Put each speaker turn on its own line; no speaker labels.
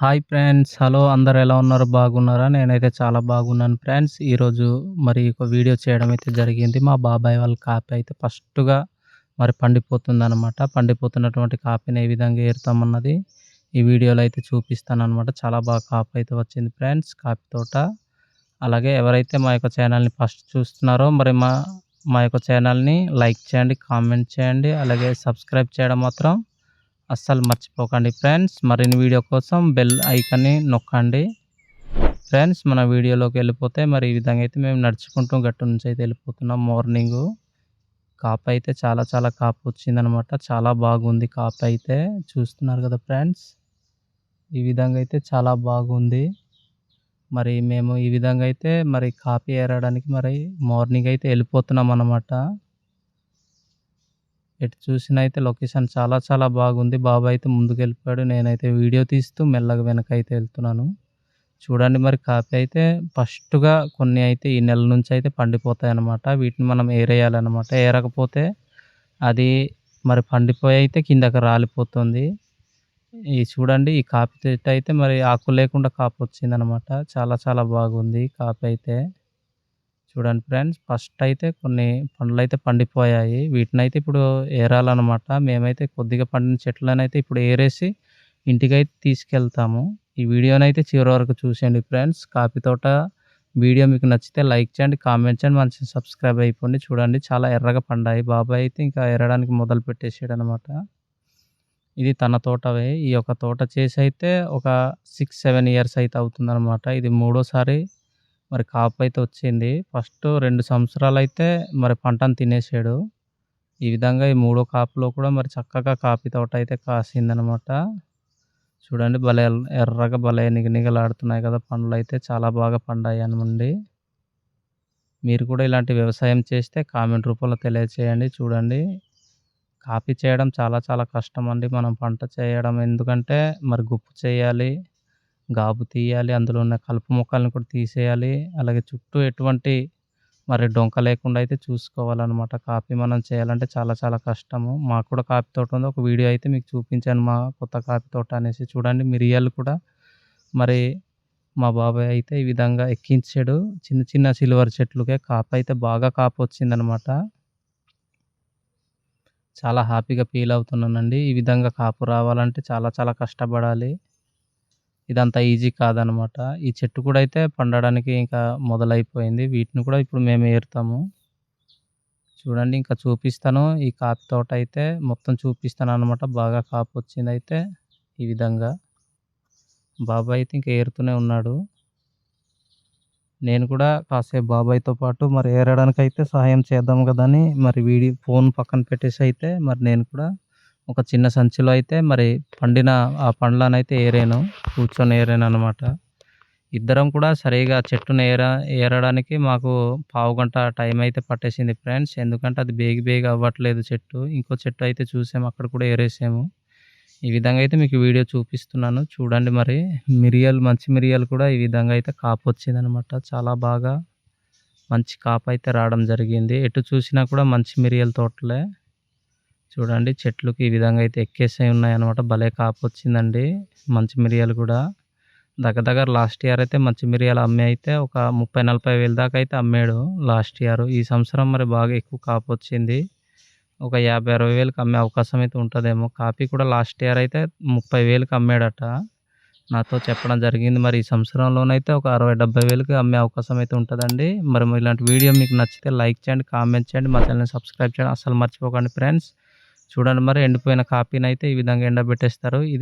Hi friends hello అందరు ఎలా ఉన్నారు? బాగున్నారా? నేనైతే చాలా బాగున్నాను ఫ్రెండ్స్. ఈరోజు మరి ఒక వీడియో చేయడం అయితే జరిగింది. మా బాబాయ్ వాళ్ళ కాపీ అయితే ఫస్ట్గా మరి పండిపోతుంది అనమాట పండిపోతున్నటువంటి కాపీని ఏ విధంగా ఏరుతామన్నది ఈ వీడియోలో అయితే చూపిస్తాను అనమాట చాలా బాగా కాపీ అయితే వచ్చింది ఫ్రెండ్స్ కాపీ తోట. అలాగే ఎవరైతే మా యొక్క ఛానల్ని ఫస్ట్ చూస్తున్నారో మరి మా మా యొక్క ఛానల్ని లైక్ చేయండి కామెంట్ చేయండి. అలాగే సబ్స్క్రైబ్ చేయడం మాత్రం అస్సలు మర్చిపోకండి ఫ్రెండ్స్. మరిన్ని వీడియో కోసం బెల్ ఐకాన్ని నొక్కండి. ఫ్రెండ్స్ మన వీడియోలోకి వెళ్ళిపోతే మరి ఈ విధంగా అయితే మేము నడుచుకుంటూ గట్టు నుంచి అయితే వెళ్ళిపోతున్నాం మార్నింగ్ కాపు అయితే చాలా చాలా కాపు వచ్చిందనమాట. చాలా బాగుంది కాపు అయితే. చూస్తున్నారు కదా ఫ్రెండ్స్? ఈ విధంగా అయితే చాలా బాగుంది. మరి మేము ఈ విధంగా అయితే మరి కాపీ ఏరడానికి మరి మార్నింగ్ అయితే వెళ్ళిపోతున్నాం అనమాట. ఎటు చూసినా అయితే లొకేషన్ చాలా చాలా బాగుంది. బాబా అయితే ముందుకు వెళ్ళిపోయాడు నేనైతే వీడియో తీస్తూ మెల్లగా వెనక అయితే వెళ్తున్నాను. చూడండి మరి కాఫీ అయితే ఫస్ట్గా కొన్ని అయితే ఈ నెల నుంచి అయితే పండిపోతాయి అన్నమాట వీటిని మనం ఏరేయాలన్నమాట. ఏరకపోతే అది మరి పండిపోయి అయితే కిందకి రాలిపోతుంది. ఈ చూడండి ఈ కాఫీ చెట్టు అయితే మరి ఆకు లేకుండా కాపు వచ్చిందనమాట చాలా చాలా బాగుంది కాఫీ అయితే. చూడండి ఫ్రెండ్స్ ఫస్ట్ అయితే కొన్ని పండ్లు అయితే పండిపోయాయి. వీటిని అయితే ఇప్పుడు ఏరాలన్నమాట. మేమైతే కొద్దిగా పండిన చెట్లను అయితే ఇప్పుడు ఏరేసి ఇంటికైతే తీసుకెళ్తాము. ఈ వీడియోని అయితే చివరి వరకు చూసేయండి ఫ్రెండ్స్. కాఫీ తోట వీడియో మీకు నచ్చితే లైక్ చేయండి కామెంట్ చేయండి మంచి సబ్స్క్రైబ్ అయిపోండి. చూడండి చాలా ఎర్రగా పండాయి. బాబాయ్ అయితే ఇంకా ఎరడానికి మొదలు పెట్టేసాడు అనమాట ఇది తన తోటవే. ఈ యొక్క తోట చేసి అయితే ఒక సిక్స్ సెవెన్ ఇయర్స్ అయితే అవుతుందన్నమాట. ఇది మూడోసారి మరి కాపు అయితే వచ్చింది. ఫస్ట్ రెండు సంవత్సరాలు అయితే మరి పంటను తినేసాడు. ఈ విధంగా ఈ మూడో కాపులో కూడా మరి చక్కగా కాపీ తోట అయితే కాసిందనమాట. చూడండి భలే ఎర్రగా భలే నిగనిగలాడుతున్నాయి కదా పండ్లు అయితే. చాలా బాగా పండాయి అనమండి మీరు కూడా ఇలాంటి వ్యవసాయం చేస్తే కామెంట్ రూపంలో తెలియచేయండి చూడండి. కాపీ చేయడం చాలా చాలా కష్టం అండి మనం పంట చేయడం. ఎందుకంటే మరి గుప్పు చేయాలి. గాబు తీయాలి అందులో ఉన్న కలుపు మొక్కలను కూడా తీసేయాలి. అలాగే చుట్టూ ఎటువంటి మరి డొంక లేకుండా అయితే చూసుకోవాలన్నమాట. కాపీ మనం చేయాలంటే చాలా చాలా కష్టము. మాకు కూడా కాపీ తోట ఉంది. ఒక వీడియో అయితే మీకు చూపించాను మా కొత్త కాపీ తోట అనేసి. చూడండి మిరియాలు కూడా మరి మా బాబాయ్ అయితే ఈ విధంగా ఎక్కించాడు. చిన్న చిన్న సిల్వర్ చెట్లుకే కాపు అయితే బాగా కాపు వచ్చిందనమాట చాలా హ్యాపీగా ఫీల్ అవుతున్నానండి. ఈ విధంగా కాపు రావాలంటే చాలా చాలా కష్టపడాలి. ఇదంతా ఈజీ కాదనమాట. ఈ చెట్టు కూడా అయితే పండడానికి ఇంకా మొదలైపోయింది. వీటిని కూడా ఇప్పుడు మేము ఏరుతాము. చూడండి ఇంకా చూపిస్తాను. ఈ కాపు తోట అయితే మొత్తం చూపిస్తాను అనమాట బాగా కాపు వచ్చింది అయితే ఈ విధంగా. బాబాయ్ అయితే ఇంకా ఏరుతూనే ఉన్నాడు. నేను కూడా కాసేపు బాబాయ్తో పాటు మరి ఏరడానికి అయితే సహాయం చేద్దాం కదా అని మరి వీడి ఫోన్ పక్కన పెట్టేసి అయితే మరి నేను కూడా ఒక చిన్న సంచిలో అయితే మరి పండిన ఆ పండ్లను అయితే ఏరాను కూర్చొని ఏరాను అనమాట ఇద్దరం కూడా సరిగా చెట్టును ఏర ఏరడానికి మాకు పావు గంట టైం అయితే పట్టేసింది ఫ్రెండ్స్. ఎందుకంటే అది బేగి బేగి అవ్వట్లేదు చెట్టు. ఇంకో చెట్టు అయితే చూసాము అక్కడ కూడా ఏరేసాము. ఈ విధంగా అయితే మీకు వీడియో చూపిస్తున్నాను. చూడండి మరి మిరియాలు మంచి మిరియాలు కూడా ఈ విధంగా అయితే కాపు వచ్చిందనమాట చాలా బాగా మంచి కాపు అయితే రావడం జరిగింది. ఎటు చూసినా కూడా మంచి మిరియాల తోటలే. చూడండి చెట్లుకి ఈ విధంగా అయితే ఎక్కేసాయి ఉన్నాయన్నమాట. భలే కాపు వచ్చిందండి మంచి మిరియాలు కూడా. దగ్గర దగ్గర లాస్ట్ ఇయర్ అయితే మంచి మిరియాలు అమ్మే అయితే ఒక ముప్పై నలభై వేల దాకా అయితే అమ్మాడు లాస్ట్ ఇయర్. ఈ సంవత్సరం మరి బాగా ఎక్కువ కాపు వచ్చింది. ఒక యాభై అరవై వేలకు అమ్మే అవకాశం అయితే ఉంటుందేమో. కాపీ కూడా లాస్ట్ ఇయర్ అయితే ముప్పై వేలకు అమ్మాడట. నాతో చెప్పడం జరిగింది. మరి ఈ సంవత్సరంలోనైతే ఒక అరవై డెబ్బై వేలకు అమ్మే అవకాశం అయితే ఉంటుందండి. మరి ఇలాంటి వీడియో మీకు నచ్చితే లైక్ చేయండి కామెంట్ చేయండి. మా ఛానల్ని సబ్స్క్రైబ్ చేయండి అసలు మర్చిపోకండి ఫ్రెండ్స్. చూడండి మరి ఎండిపోయిన కాపీని అయితే ఈ విధంగా ఎండబెట్టేస్తారు. ఇది